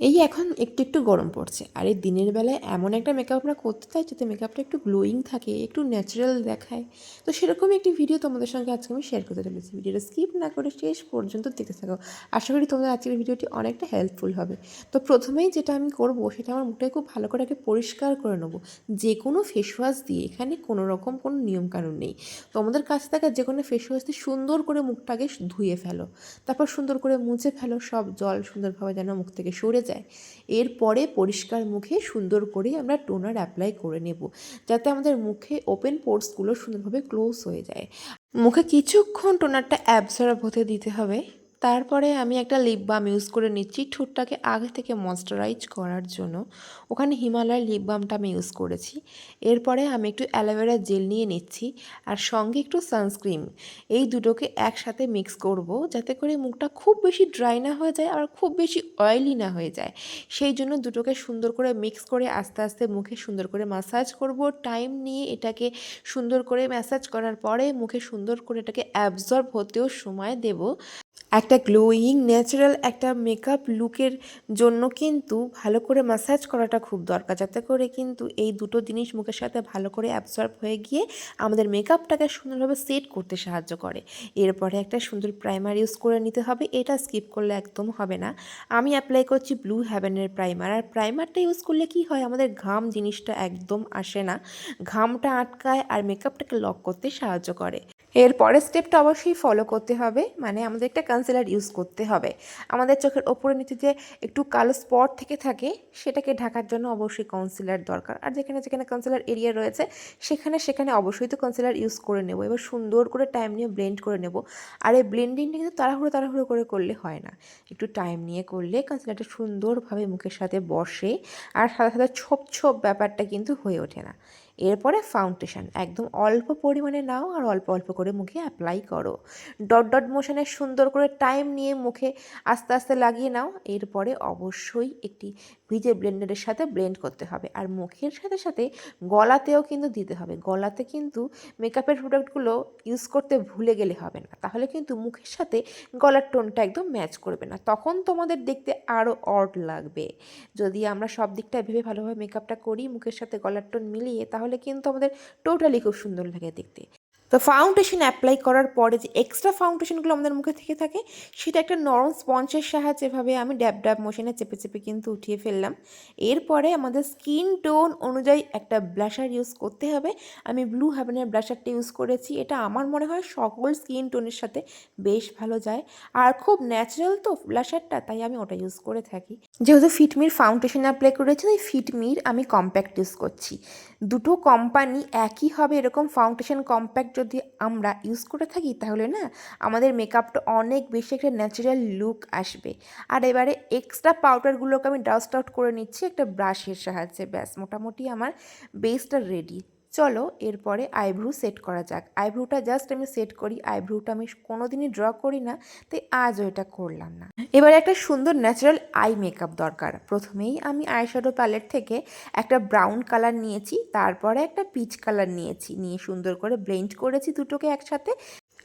এই এখন একটু একটু গরম পড়ছে। আর এই দিনের বেলায় এমন একটা মেকআপ আমরা করতে চাই যাতে মেকআপটা একটু গ্লোয়িং থাকে, একটু ন্যাচারাল দেখায়। তো সেরকমই একটি ভিডিও তোমাদের সঙ্গে আজকে আমি শেয়ার করতে চলেছি। ভিডিওটা স্কিপ না করে শেষ পর্যন্ত দেখতে থাকো। আশা করি তোমাদের আজকের ভিডিওটি অনেকটা হেল্পফুল হবে। তো প্রথমেই যেটা আমি করব, সেটা আমার মুখটাকে খুব ভালো করে আগে পরিষ্কার করে নেব। যে কোনো ফেস ওয়াশ দিয়ে এখানে কোনো রকম কোনো নিয়মকানুন নেই। তোমাদের কাছে থাকা যে কোনো ফেস ওয়াশ দিয়ে সুন্দর করে মুখটাকে ধুয়ে ফেলো। তারপর সুন্দর করে মুছে ফেলো। সব জল সুন্দরভাবে যেন মুখ থেকে সরে যায়। এরপরে পরিষ্কার মুখে সুন্দর করে আমরা টোনার অ্যাপ্লাই করে নেব। যাতে আমাদের মুখে ওপেন পোর্টসগুলো সুন্দরভাবে ক্লোজ হয়ে যায়। মুখে কিছুক্ষণ টোনারটা অ্যাবসর্ব হতে দিতে হবে। তারপরে আমি একটা লিপ বাম ইউজ করে নিচ্ছি ঠোঁটটাকে আগে থেকে ময়শ্চারাইজ করার জন্য। ওখানে হিমালয়ের লিপ বামটা আমি ইউজ করেছি। এরপরে আমি একটু অ্যালোভেরা জেল নিয়ে নিচ্ছি আর সঙ্গে একটু সানস্ক্রিন এই দুটোকে একসাথে মিক্স করব যাতে করে মুখটা খুব বেশি ড্রাই না হয়ে যায় আর খুব বেশি অয়েলি না হয়ে যায়। সেই জন্য দুটোকে সুন্দর করে মিক্স করে আস্তে আস্তে মুখে সুন্দর করে মাসাজ করব। টাইম নিয়ে এটাকে সুন্দর করে ম্যাসাজ করার পরে মুখে সুন্দর করে এটাকে অ্যাবজর্ব হতেও সময় দেব। একটা গ্লোয়িং ন্যাচারাল একটা মেকআপ লুকের জন্য কিন্তু ভালো করে ম্যাসাজ করাটা খুব দরকার। যাতে করে কিন্তু এই দুটো জিনিস মুখের সাথে ভালো করে অ্যাবসর্ব হয়ে গিয়ে আমাদের মেকআপটাকে সুন্দরভাবে সেট করতে সাহায্য করে। এরপরে একটা সুন্দর প্রাইমার ইউজ করে নিতে হবে। এটা স্কিপ করলে একদম হবে না। আমি অ্যাপ্লাই করছি ব্লু হ্যাভেনের প্রাইমার আর প্রাইমারটা ইউজ করলে কি হয়? আমাদের ঘাম জিনিসটা একদম আসে না। ঘামটা আটকায় আর মেকআপটাকে লক করতে সাহায্য করে। এর পরের স্টেপটা অবশ্যই ফলো করতে হবে। মানে আমাদের একটা কনসিলার ইউজ করতে হবে। আমাদের চোখের ওপরে নিচে যে একটু কালো স্পট থেকে থাকে, সেটাকে ঢাকার জন্য অবশ্যই কনসিলার দরকার। আর যেখানে যেখানে কনসিলার এরিয়া রয়েছে, সেখানে সেখানে অবশ্যই তো কনসিলার ইউজ করে নেব। এবার সুন্দর করে টাইম নিয়ে ব্লেন্ড করে নেব। আর এই ব্লেন্ডিংটা কিন্তু তাড়াহুড়ো তাড়াহুড়ো করে করলে হয় না। একটু টাইম নিয়ে করলে কনসিলারটা সুন্দরভাবে মুখের সাথে বসে, আর সাথে সাথে ছোপ ছোপ ব্যাপারটা কিন্তু হয়ে ওঠে না। এরপরে ফাউন্ডেশন একদম অল্প পরিমাণে নাও আর অল্প অল্প করে মুখে অ্যাপ্লাই করো। ডট ডট মোশনে সুন্দর করে টাইম নিয়ে মুখে আস্তে আস্তে লাগিয়ে নাও, এরপরে অবশ্যই একটি ভিজে ব্লেন্ডারের সাথে ব্লেন্ড করতে হবে। আর মুখের সাথে সাথে গলাতেও কিন্তু দিতে হবে। গলাতে কিন্তু মেকআপের প্রোডাক্টগুলো ইউজ করতে ভুলে গেলে হবে না। তাহলে কিন্তু মুখের সাথে গলার টোনটা একদম ম্যাচ করবে না। তখন তোমাদের দেখতে আরও অড লাগবে। যদি আমরা সব দিকটা ভেবে ভালোভাবে মেকআপটা করি, মুখের সাথে গলার টোন মিলিয়ে, তাহলে কিন্তু আমাদের টোটালি খুব সুন্দর লাগে দেখতে। তো ফাউন্ডেশন অ্যাপ্লাই করার পরে যে এক্সট্রা ফাউন্ডেশনগুলো আমাদের মুখে থেকে থাকে, সেটা একটা নরম স্পঞ্জের সাহায্যে এভাবে আমি ড্যাব ড্যাব মোশনে চেপে চেপে কিন্তু উঠিয়ে ফেললাম। এরপরে আমাদের স্কিন টোন অনুযায়ী একটা ব্লাশার ইউজ করতে হবে। আমি ব্লু হ্যাভেনের ব্লাশারটা ইউজ করেছি। এটা আমার মনে হয় সকল স্কিন টোনের সাথে বেশ ভালো যায়। আর খুব ন্যাচারাল তো ব্লাশারটা তাই আমি ওটা ইউজ করে থাকি। যেহেতু ফিটমির ফাউন্ডেশন অ্যাপ্লাই করেছি, তাই ফিটমির আমি কম্প্যাক্ট ইউজ করছি। দুটো কোম্পানি একই হবে এরকম ফাউন্ডেশন কম্প্যাক্ট যদি আমরা ইউজ করে থাকি, তাহলে না, আমাদের মেকআপটা অনেক বেশি একটা ন্যাচারাল লুক আসবে। আর এবারে এক্সট্রা পাউডারগুলোকে আমি ডাস্ট আউট করে নিচ্ছি একটা ব্রাশের সাহায্যে। ব্যাস, মোটামুটি আমার বেসটা রেডি চলো এরপরে আইব্রু সেট করা যাক। আইব্রুটা জাস্ট আমি সেট করি, আইব্রুটা আমি কোনোদিনই ড্র করি না, তাই আজও এটা করলাম না। এবার একটা সুন্দর ন্যাচারাল আই মেকআপ দরকার। প্রথমেই আমি আইশ্যাডো প্যালেট থেকে একটা ব্রাউন কালার নিয়েছি, তারপরে একটা পিচ কালার নিয়েছি, নিয়ে সুন্দর করে ব্লেন্ড করেছি দুটোকে একসাথে।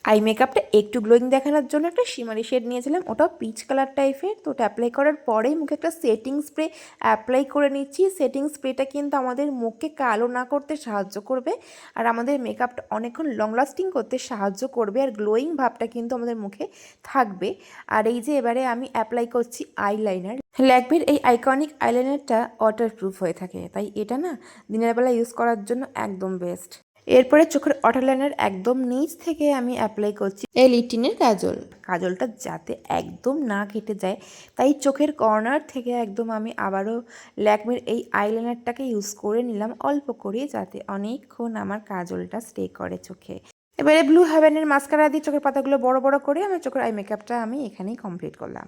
আই মেকআপটা একটু গ্লোয়িং দেখানোর জন্য একটা শিমারি শেড নিয়েছিলাম। ওটাও পিচ কালার টাইপের তো ওটা অ্যাপ্লাই করার পরেই মুখে একটা সেটিং স্প্রে অ্যাপ্লাই করে নিচ্ছি। সেটিং স্প্রেটা কিন্তু আমাদের মুখকে কালো না করতে সাহায্য করবে আর আমাদের মেকআপটা অনেকক্ষণ লং লাস্টিং করতে সাহায্য করবে আর গ্লোয়িং ভাবটা কিন্তু আমাদের মুখে থাকবে। আর এই যে এবারে আমি অ্যাপ্লাই করছি আইলাইনার ল্যাকমির এই আইকনিক আইলাইনারটা ওয়াটারপ্রুফ হয়ে থাকে। তাই এটা না দিনের বেলা ইউজ করার জন্য একদম বেস্ট এরপরে চোখের অটোলাইনার একদম নিচ থেকে আমি অ্যাপ্লাই করছি। এই লিটিনের কাজল। কাজলটা যাতে একদম না কেটে যায় তাই চোখের কর্নার থেকে একদম আমি আবারও ল্যাকমির এই আইলাইনারটাকে ইউজ করে নিলাম অল্প করে যাতে অনেকক্ষণ আমার কাজলটা স্টে করে চোখে। এবারে ব্লু হ্যাভেনের মাস্কারা দিয়ে চোখের পাতাগুলো বড় বড় করে আমার চোখের আই মেকআপটা আমি এখানেই কমপ্লিট করলাম।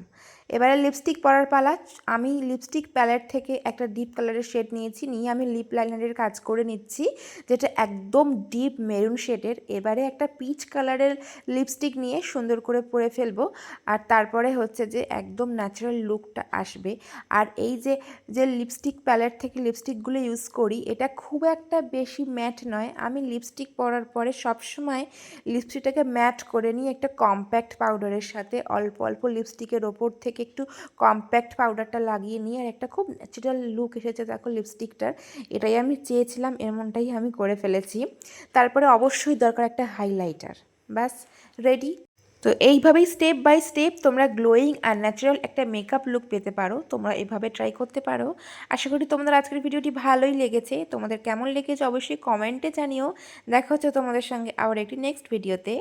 এবারে লিপস্টিক পরার পালা, আমি লিপস্টিক প্যালেট থেকে একটা ডিপ কালারের শেড নিয়েছি, নিয়ে আমি লিপ লাইনারের কাজ করে নিচ্ছি, যেটা একদম ডিপ মেরুন শেডের এবারে একটা পিচ কালারের লিপস্টিক নিয়ে সুন্দর করে পরে ফেলব, আর তারপরে হচ্ছে যে একদম ন্যাচারাল লুকটা আসবে। আর এই যে যে লিপস্টিক প্যালেট থেকে লিপস্টিকগুলো ইউজ করি, এটা খুব একটা বেশি ম্যাট নয়। আমি লিপস্টিক পরার পরে সবসময় লিপস্টিকটাকে ম্যাট করে নিয়ে একটা কম্প্যাক্ট পাউডারের সাথে অল্প অল্প লিপস্টিকের ওপর থেকে থেকে একটু কম্প্যাক্ট পাউডারটা লাগিয়ে নিয়ে আর একটা খুব ন্যাচারাল লুক এসেছে দেখো লিপস্টিকটার এটাই আমি চেয়েছিলাম, এমনটাই আমি করে ফেলেছি। তারপরে অবশ্যই দরকার একটা হাইলাইটার ব্যাস রেডি তো এইভাবেই স্টেপ বাই স্টেপ তোমরা গ্লোয়িং আর ন্যাচারাল একটা মেকআপ লুক পেতে পারো। তোমরা এভাবে ট্রাই করতে পারো। আশা করি তোমাদের আজকের ভিডিওটি ভালোই লেগেছে। তোমাদের কেমন লেগেছে অবশ্যই কমেন্টে জানিও। দেখা হচ্ছে তোমাদের সঙ্গে আবার একটি নেক্সট ভিডিওতে